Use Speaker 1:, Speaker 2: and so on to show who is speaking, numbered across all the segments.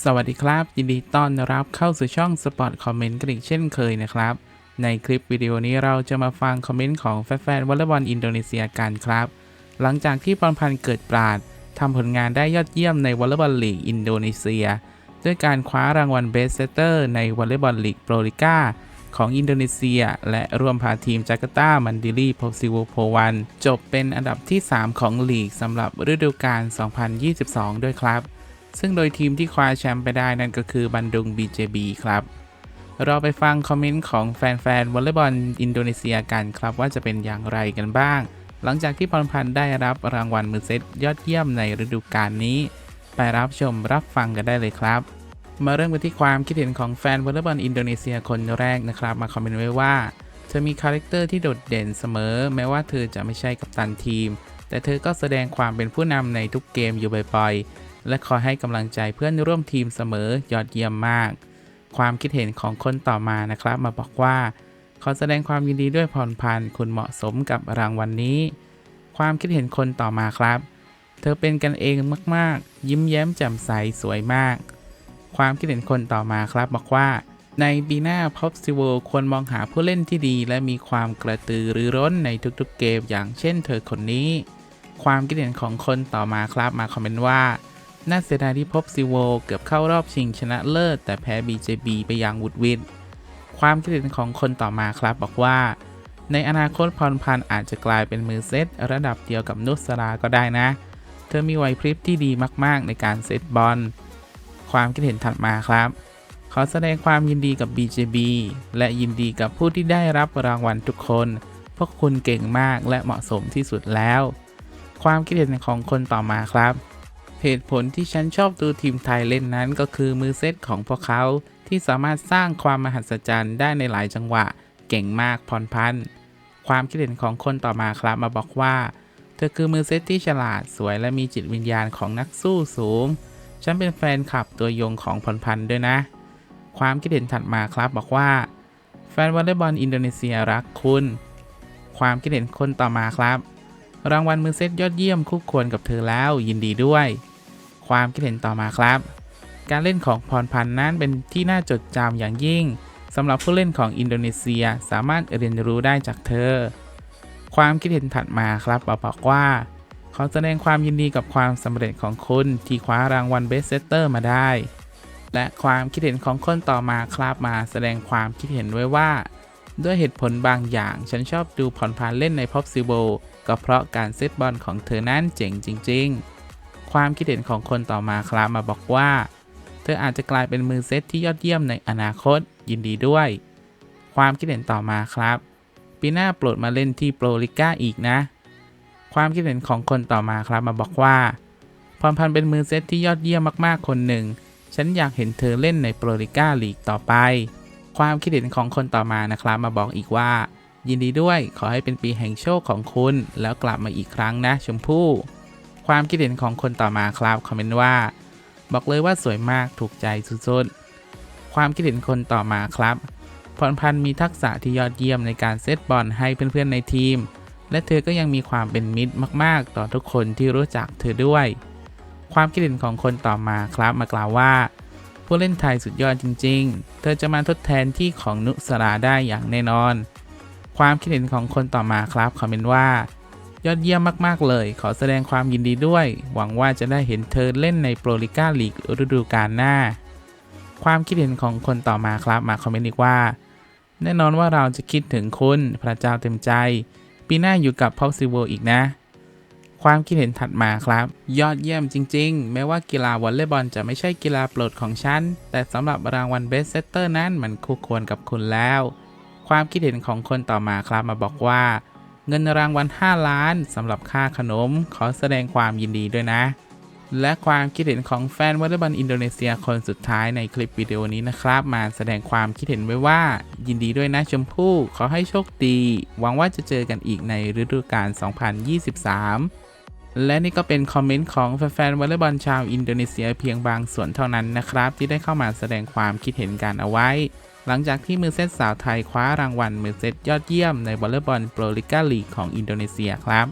Speaker 1: สวัสดีครับ ยินดีต้อนรับเข้าสู่ช่อง Spot Comment กันอีกเช่นเคยนะครับ ในคลิปวิดีโอนี้เราจะมาฟังคอมเมนต์ของแฟนๆวอลเลย์บอลอินโดนีเซียกันครับ หลังจากที่ปอนพันเกิดปราดทำผลงานได้ยอดเยี่ยมในวอลเลย์บอลลีกอินโดนีเซีย ด้วยการคว้ารางวัลเบสเซเตอร์ในวอลเลย์บอลลีกโปรลิก้าของอินโดนีเซีย และร่วมพาทีมจาการ์ตา มันดิลีโพซิโวโพวัน จบเป็นอันดับที่ 3 ของลีกสำหรับฤดูกาล2022 ด้วยครับ ซึ่งโดยทีมที่คว้าแชมป์ไปได้นั่นก็คือบันดุง BJB ครับ เราไปฟังคอมเมนต์ของแฟนๆวอลเลย์บอลอินโดนีเซียกันครับว่าจะเป็นอย่างไรกันบ้าง หลังจากที่พรพันธ์ได้รับรางวัลมือเซตยอดเยี่ยมในฤดูกาลนี้ ไปรับชมรับฟังกันได้เลยครับ มาเริ่มกันที่ความคิดเห็นของแฟนวอลเลย์บอลอินโดนีเซียคนแรกนะครับมาคอมเมนต์ไว้ว่าเธอมีคาแรคเตอร์ที่โดดเด่นเสมอ แม้ว่าเธอจะไม่ใช่กัปตันทีม แต่เธอก็แสดงความเป็นผู้นำในทุกเกมอยู่บ่อยๆ และคอยให้กำลังใจเพื่อนร่วมทีมเสมอยอดเยี่ยมมาก ความคิดเห็นของคนต่อมานะครับ มาบอกว่า ขอแสดงความยินดีด้วยพรพันคุณเหมาะสมกับรางวัลนนี้ ความคิดเห็นคนต่อมาครับ เธอเป็นกันเองมากๆ ยิ้มแย้มแจ่มใสสวยมาก ความคิดเห็นคนต่อมาครับบอกว่าในปีหน้าพ็อปซิโวควรมองหาผู้เล่นที่ดี และมีความกระตือรือร้นในทุกๆเกมอย่างเช่นเธอคนนี้ ความคิดเห็นของคนต่อมาครับมาคอมเมนต์ว่า น่าเสียดายที่พบซิโวเกือบเข้ารอบชิงชนะเลิศ แต่แพ้ BJB ไปย่างวุดวิดความคิดเห็นของคนต่อมาครับบอกว่า ในอนาคตพรพันธ์อาจจะกลายเป็นมือเซตระดับเดียวกับนุสราก็ได้นะ เธอมีไหวพริบที่ดีมากๆ ในการเซตบอลความคิดเห็นถัดมาครับ ขอแสดงความยินดีกับ BJB และยินดีกับผู้ที่ได้รับรางวัลทุกคน พวกคุณเก่งมากและเหมาะสมที่สุดแล้ว ความคิดเห็นของคนต่อมาครับ เหตุผลที่ฉันชอบดูทีมไทยเล่นนั้นก็คือมือเซตของพวกเขาที่สามารถสร้างความมหัศจรรย์ได้ในหลายจังหวะ เก่งมากพรพันธ์ความคิดเห็นของคนต่อมาครับมาบอกว่า เธอคือมือเซตที่ฉลาดสวยและมีจิตวิญญาณของนักสู้สูง ฉันเป็นแฟนคลับตัวยงของพรพันธ์ด้วยนะ ความคิดเห็นถัดมาครับบอกว่า แฟนวอลเลย์บอลอินโดนีเซียรักคุณ ความคิดเห็นคนต่อมาครับ รางวัลมือเซตยอดเยี่ยมคู่ควรกับเธอแล้วยินดีด้วย ความคิดเห็นต่อมาครับ การเล่นของพรพันธ์นั้นเป็นที่น่าจดจำอย่างยิ่งสำหรับผู้เล่นของอินโดนีเซียสามารถเรียนรู้ได้จากเธอ ความคิดเห็นถัดมาครับบอกว่าขอแสดงความยินดีกับความสำเร็จของคุณที่คว้ารางวัลเบสเซตเตอร์มาได้ และความคิดเห็นของคนต่อมาครับมาแสดงความคิดเห็นไว้ว่า ด้วยเหตุผลบางอย่าง ฉันชอบดูผ่อนพันเล่นในพ็อปซิโบก็เพราะการเซตบอลของเธอนั้นเจ๋งจริง ๆ ความคิดเห็นของคนต่อมาครับมาบอกว่า เธออาจจะกลายเป็นมือเซตที่ยอดเยี่ยมในอนาคตยินดีด้วย ความคิดเห็นต่อมาครับปีหน้าโปรดมาเล่นที่โปรลิก้าอีกนะ ความคิดเห็นของคนต่อมาครับมาบอกว่าพรพันธ์เป็นมือเซตที่ยอดเยี่ยมมากๆคนหนึ่ง ฉันอยากเห็นเธอเล่นในโปรลิก้าลีกต่อไป ความคิดเห็นของคนต่อมานะครับ มาบอกอีกว่า ยินดีด้วยขอให้เป็นปีแห่งโชคของคุณ แล้วกลับมาอีกครั้งนะชมพู่ ความคิดเห็นของคนต่อมาครับคอมเมนต์ว่า บอกเลยว่าสวยมากถูกใจสุดๆความคิดเห็นคนต่อมาครับพรพันธ์มีทักษะที่ยอดเยี่ยมในการเซตบอลให้เพื่อนๆในทีม และเธอก็ยังมีความเป็นมิตรมากๆ ต่อทุกคนที่รู้จักเธอด้วย ความคิดเห็นของคนต่อมาครับมากล่าวว่า ผู้เล่นไทยสุดยอดจริง ๆ เธอจะมาทดแทนที่ของนุสราได้อย่างแน่นอน ความคิดเห็นของคนต่อมาครับคอมเมนต์ว่า ยอดเยี่ยมมาก ๆ เลย ขอแสดงความยินดีด้วย หวังว่าจะได้เห็นเธอเล่นในโปรลิก้าลีกฤดูกาลหน้า ความคิดเห็นของคนต่อมาครับมาคอมเมนต์อีกว่า แน่นอนว่าเราจะคิดถึงคุณ พระเจ้าเต็มใจ ปีหน้าอยู่กับพ็อกซิโวอีกนะ ความคิดเห็นถัดมาครับ ยอดเยี่ยมจริง ๆ แม้ว่ากีฬาวอลเลย์บอลจะไม่ใช่กีฬาโปรดของฉัน แต่สำหรับรางวัลเบสเซตเตอร์นั้นมันคู่ควรกับคุณแล้ว ความคิดเห็นของคนต่อมาครับมาบอกว่า เงินรางวัล 5 ล้านสำหรับค่าขนม ขอแสดงความยินดีด้วยนะ และความคิดเห็นของแฟนวอลเลย์บอลอินโดนีเซียคนสุดท้ายในคลิปวิดีโอนี้นะครับ มาแสดงความคิดเห็นไว้ว่า ยินดีด้วยนะชมพู่ ขอให้โชคดี หวังว่าจะเจอกันอีกในฤดูกาล 2023 และนี่ก็เป็นคอมเมนต์ของแฟนๆวอลเลย์บอลชาวอินโดนีเซียเพียงบางส่วนเท่านั้นนะครับ ที่ได้เข้ามาแสดงความคิดเห็นกันเอาไว้ หลังจากที่มือเซตสาวไทยคว้ารางวัลมือเซตยอดเยี่ยมในวอลเลย์บอลโปรลิก้าลีกของอินโดนีเซียครับ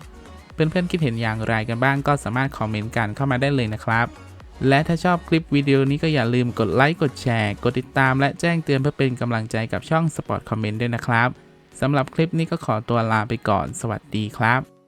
Speaker 1: เพื่อนๆคิดเห็นอย่างไรกันบ้างก็สามารถคอมเมนต์กันเข้ามาได้เลยนะครับ และถ้าชอบคลิปวิดีโอนี้ก็อย่าลืมกดไลค์กดแชร์ กดติดตามและแจ้งเตือนเพื่อเป็นกำลังใจกับช่อง Sport Comment ด้วยนะครับสำหรับคลิปนี้ก็ขอตัวลาไปก่อน สวัสดีครับ